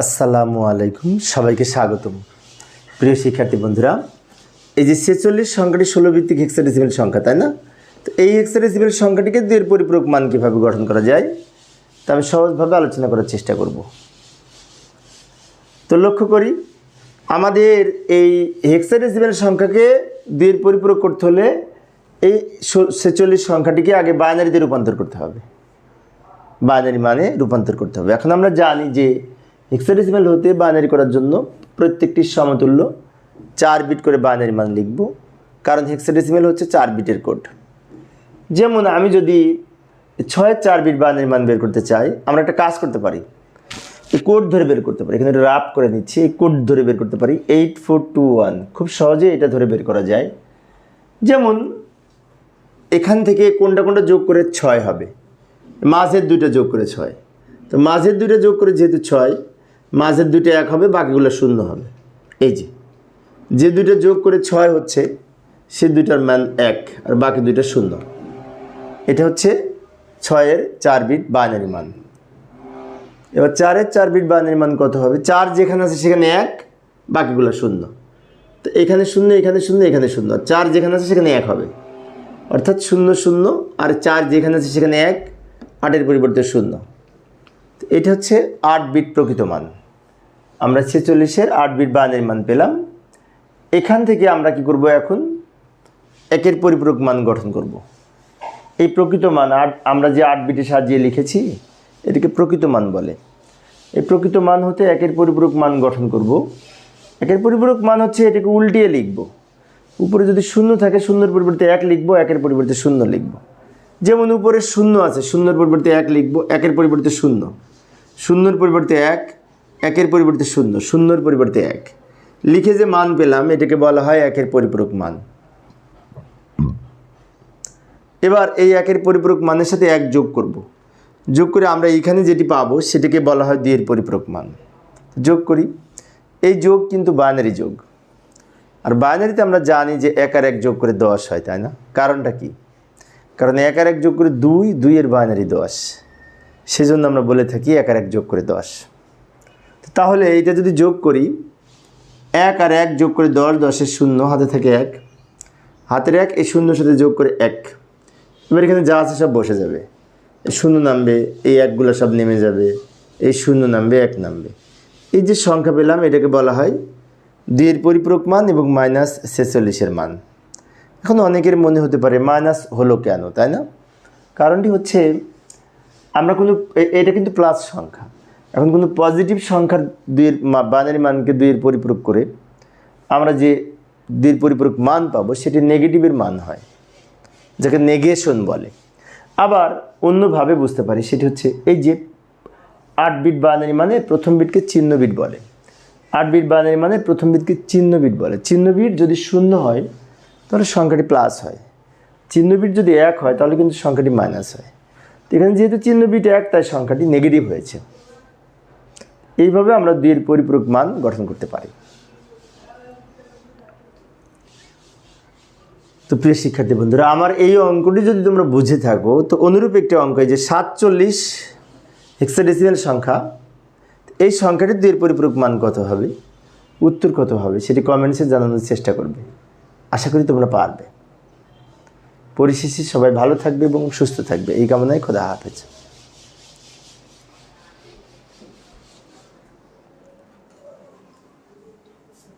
আসসালামু আলাইকুম, সবাইকে স্বাগতম। প্রিয় শিক্ষার্থী বন্ধুরা, এই যে ছেচল্লিশ সংখ্যাটি ষোলো ভিত্তিক হেক্সাডেসিমেল সংখ্যা, তাই না? তো এই হেক্সাডেসিমেল সংখ্যাটিকে দুইয়ের পরিপূরক মান কীভাবে গঠন করা যায়, তা আমি সহজভাবে আলোচনা করার চেষ্টা করব। তো লক্ষ্য করি, আমাদের এই হেক্সাডেসিমেল সংখ্যাকে দুইয়ের পরিপূরক করতে হলে এই ছেচল্লিশ সংখ্যাটিকে আগে বাইনারিতে রূপান্তর করতে হবে। বাইনারি মানে রূপান্তর করতে হবে। এখন আমরা জানি যে হেক্সাডেসিমাল হতে বাইনারি করার জন্য প্রত্যেকটি সমতুল্য চার বিট করে বাইনারি মান লিখব, কারণ হেক্সাডেসিমাল হচ্ছে চার বিটের কোড যেমন আমি যদি ছয়ের চার বিট বাইনারি মান বের করতে চাই, আমরা একটা কাজ করতে পারি। কোড ধরে বের করতে পারি। এখানে একটা রাপ করে নিচ্ছি, এই কোড ধরে বের করতে পারি। এইট ফোর টু ওয়ান খুব সহজে এটা ধরে বের করা যায়। যেমন এখান থেকে কোনটা কোনটা যোগ করে ছয় হবে। মাঝের দুইটা যোগ করে ছয়। তো মাঝের দুইটা যোগ করে যেহেতু ছয় মাঝের দুইটা এক হবে, বাকিগুলো শূন্য হবে। এই যে যে দুইটা যোগ করে ছয় হচ্ছে, সে দুইটার মান এক, আর বাকি দুইটা শূন্য। এটা হচ্ছে ছয়ের চার বিট বাইনারি মান। এবার চারের চার বিট বাইনারি মান কত হবে? চার যেখানে আছে সেখানে এক, বাকিগুলো শূন্য। তো এখানে শূন্য এখানে শূন্য এখানে শূন্য। চার যেখানে আছে সেখানে এক হবে। অর্থাৎ শূন্য শূন্য, আর চার যেখানে আছে সেখানে এক, আটের পরিবর্তে শূন্য। এটা হচ্ছে আট বিট প্রকৃত মান। আমরা ছেচল্লিশের আট বিট বানের মান পেলাম। এখান থেকে আমরা কি করব এখন? একের পরিপূরক মান গঠন করব। এই প্রকৃত মান আট আমরা যে আট বিটে সাজিয়ে লিখেছি, এটাকে প্রকৃত মান বলে। এই প্রকৃত মান হতে একের পরিপূরক মান গঠন করব। একের পরিপূরক মান হচ্ছে এটাকে উল্টিয়ে লিখব। উপরে যদি শূন্য থাকে, শূন্যর পরিবর্তে এক লিখব, একের পরিবর্তে শূন্য লিখব। যেমন উপরে শূন্য আছে, শূন্যর পরিবর্তে এক লিখব, একের পরিবর্তে শূন্য। শূন্যর পরিবর্তে এক একের পরিবর্তে শূন্য, শূন্যর পরিবর্তে এক। লিখে যে মান পেলাম, এটাকে বলা হয় একের পরিপূরক মান। এবার এই একের পরিপূরক মানের সাথে এক যোগ করব। যোগ করে আমরা এইখানে যেটি পাবো, সেটাকে বলা হয় দুইয়ের পরিপূরক মান। যোগ করি। এই যোগ কিন্তু বাইনারি যোগ। আর বাইনারিতে আমরা জানি যে এক আর এক যোগ করে দশ হয়, তাই না? কারণটা কি? কারণ এক আর এক যোগ করে দুই, দুইয়ের বাইনারি দশ। সেজন্য আমরা বলে থাকি এক আর এক যোগ করে দশ। তাহলে এইটা যদি যোগ করি, এক আর এক যোগ করে দশ, দশের শূন্য, হাতে থেকে এক। হাতের এক, এই শূন্যর সাথে যোগ করে এক। এবার এখানে যা আছে সব বসে যাবে। শূন্য নামবে, এই একগুলো সব নেমে যাবে, এই শূন্য নামবে, এক নামবে। এই যে সংখ্যা পেলাম, এটাকে বলা হয় দুইয়ের পরিপূরক মান এবং মাইনাস ছেচল্লিশের মান। এখন অনেকের মনে হতে পারে, মাইনাস হলো কেন, তাই না? কারণটি হচ্ছে, আমরা কোনো এটা কিন্তু প্লাস সংখ্যা। এখন কোনো পজিটিভ সংখ্যার দুইয়ের বাইনারি মানকে দুইয়ের পরিপূরক করে আমরা যে দুইয়ের পরিপূরক মান পাবো, সেটি নেগেটিভের মান হয়, যাকে নেগেশন বলে। আবার অন্যভাবে বুঝতে পারি, সেটি হচ্ছে এই যে আট বিট বাইনারি মানে প্রথম বিটকে চিহ্ন বিট বলে। আট বিট বাইনারি মানে প্রথম বিটকে চিহ্ন বিট বলে। চিহ্ন বিট যদি শূন্য হয়, তাহলে সংখ্যাটি প্লাস হয়। চিহ্ন বিট যদি এক হয়, তাহলে কিন্তু সংখ্যাটি মাইনাস হয়। এখানে যেহেতু চিহ্ন বিট এক, তাই সংখ্যাটি নেগেটিভ হয়েছে। এইভাবে আমরা দুইয়ের পরিপূরক মান গঠন করতে পারি। তো প্রিয় শিক্ষার্থী বন্ধুরা, আমার এই অঙ্কটি যদি তোমরা বুঝে থাকো, তো অনুরূপ একটি অঙ্ক যে সাতচল্লিশ হেক্সাডেসিমাল সংখ্যা, এই সংখ্যাটির দুইয়ের পরিপূরক মান কত হবে? উত্তর কত হবে? সেটি কমেন্টসে জানানোর চেষ্টা করবে। আশা করি তোমরা পারবে। পরিশেষে সবাই ভালো থাকবে এবং সুস্থ থাকবে। এই কামনায় খোদা হাফেজ।